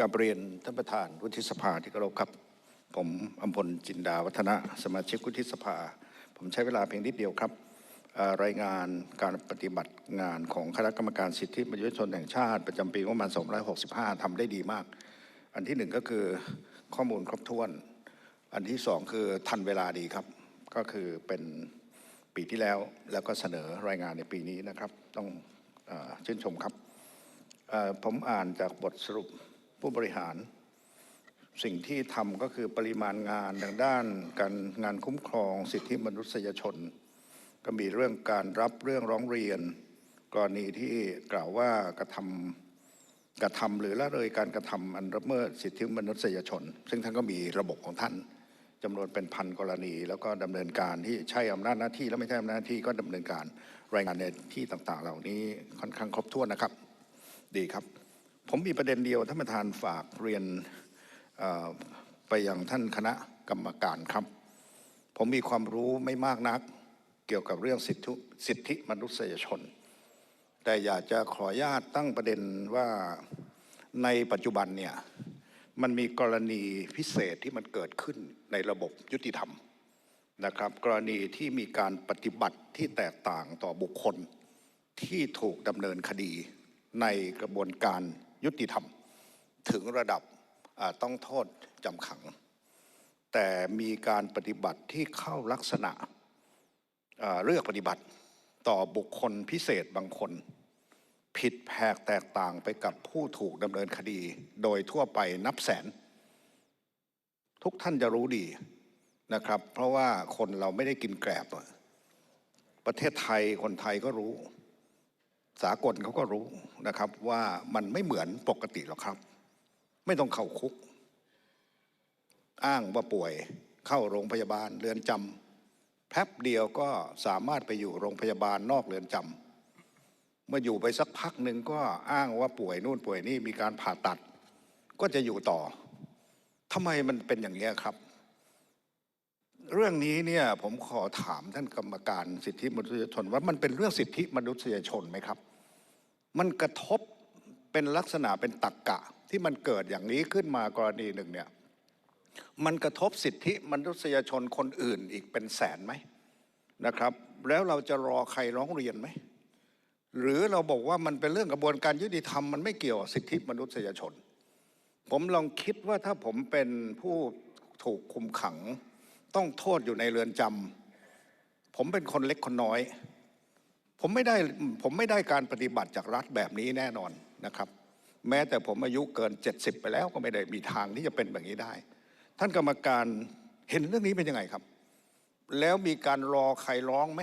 กับเรียนท่านประธานวุฒิสภาที่เคารพครับ ผมอำพลจินดาวัฒนะสมาชิกวุฒิสภา ผมใช้เวลาเพียงนิดเดียวครับ รายงานการปฏิบัติงานของคณะกรรมการสิทธิมนุษยชนแห่งชาติ ประจำปีงบประมาณ265ทำได้ดีมาก อันที่หนึ่งก็คือข้อมูลครบถ้วน อันที่สองคือทันเวลาดีครับ ก็คือเป็นปีที่แล้วแล้วก็เสนอรายงานในปีนี้นะครับ ต้องอชื่นชมครับผมอ่านจากบทสรุป ผู้บริหาร สิ่งที่ทำก็คือปริมาณงานทางด้านการงานคุ้มครองสิทธิมนุษยชน ก็มีเรื่องการรับเรื่องร้องเรียน กรณีที่กล่าวว่ากระทำกระทำหรือละเลยการกระทำอันละเมิดสิทธิมนุษยชน ซึ่งท่านก็มีระบบของท่านจำนวนเป็นพันกรณี แล้วก็ดำเนินการที่ใช้อำนาจหน้าที่ และไม่ใช่อำนาจหน้าที่ก็ดำเนินการรายงานในที่ต่างๆ เหล่านี้ค่อนข้างครบถ้วนนะครับ ดีครับ ผมมีประเด็นเดียวท่านประธานฝากเรียนเอ่อไปยังท่านคณะกรรมการครับ ผมมีความรู้ไม่มากนักเกี่ยวกับเรื่องสิทธิสิทธิมนุษยชน แต่อยากจะขออนุญาตตั้งประเด็นว่าในปัจจุบันเนี่ยมันมีกรณีพิเศษที่มันเกิดขึ้นในระบบยุติธรรมนะครับ กรณีที่มีการปฏิบัติที่แตกต่างต่อบุคคลที่ถูกดำเนินคดีในกระบวนการ ยุติธรรม ถึงระดับต้องโทษจำขัง แต่มีการปฏิบัติที่เข้าลักษณะเลือกปฏิบัติต่อบุคคลพิเศษบางคน ผิดแผกแตกต่างไปกับผู้ถูกดำเนินคดี โดยทั่วไปนับแสน ทุกท่านจะรู้ดีนะครับ เพราะว่าคนเราไม่ได้กินแกลบประเทศไทยคนไทยก็รู้ สากลเขาก็รู้นะครับว่ามันไม่เหมือนปกติหรอกครับ ไม่ต้องเข้าคุก อ้างว่าป่วยเข้าโรงพยาบาลเรือนจำแป๊บเดียวก็สามารถไปอยู่โรงพยาบาลนอกเรือนจำเมื่ออยู่ไปสักพักหนึ่งก็อ้างว่าป่วยนู่นป่วยนี่มีการผ่าตัด ก็จะอยู่ต่อทำไมมันเป็นอย่างนี้ครับ เรื่องนี้เนี่ยผมขอถามท่านกรรมการสิทธิมนุษยชนว่ามันเป็นเรื่องสิทธิมนุษยชนไหมครับ มันกระทบเป็นลักษณะเป็นตักกะที่มันเกิดอย่างนี้ขึ้นมากรณีหนึ่งเนี่ยมันกระทบสิทธิมนุษยชนคนอื่นอีกเป็นแสนไหมนะครับ แล้วเราจะรอใครร้องเรียนไหมหรือเราบอกว่ามันเป็นเรื่องกระบวนการยุติธรรมมันไม่เกี่ยวสิทธิมนุษยชน ผมลองคิดว่าถ้าผมเป็นผู้ถูกคุมขัง ต้องโทษอยู่ในเรือนจำผมเป็นคนเล็กคนน้อย ผมไม่ได้ผมไม่ได้การปฏิบัติจากรัฐแบบนี้แน่นอนนะครับ แม้แต่ผมอายุเกิน 70 ไปแล้วก็ไม่ได้มีทางที่จะเป็นแบบนี้ได้ ท่านกรรมการเห็นเรื่องนี้เป็นยังไงครับ แล้วมีการรอใครร้องไหม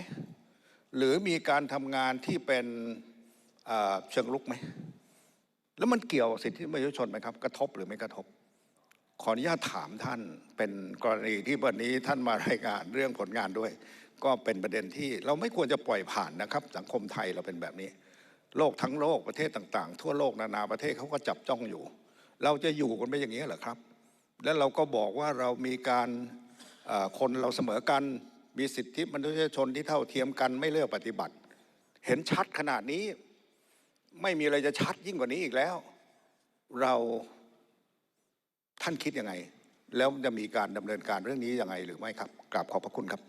หรือมีการทำงานที่เป็นเอ่อเชิงลุกไหมแล้วมันเกี่ยวสิทธิมนุษยชนไหมครับ กระทบหรือไม่กระทบ ขออนุญาตถามท่านเป็นกรณีที่วันนี้ท่านมารายงานเรื่องผลงานด้วย ก็เป็นประเด็นที่เราไม่ควรจะปล่อยผ่านนะครับ สังคมไทยเราเป็นแบบนี้ โลกทั้งโลกประเทศต่างๆ ทั่วโลกนานาประเทศเขาก็จับจ้องอยู่ เราจะอยู่กันไปอย่างนี้เหรอครับ แล้วเราก็บอกว่าเรามีการคนเราเสมอกันมีสิทธิมนุษยชนที่เท่าเทียมกันไม่เลือกปฏิบัติ เห็นชัดขนาดนี้ ไม่มีอะไรจะชัดยิ่งกว่านี้อีกแล้ว เรา ท่านคิดยังไง แล้วจะมีการดำเนินการเรื่องนี้ยังไงหรือไม่ครับกราบขอบพระคุณครับ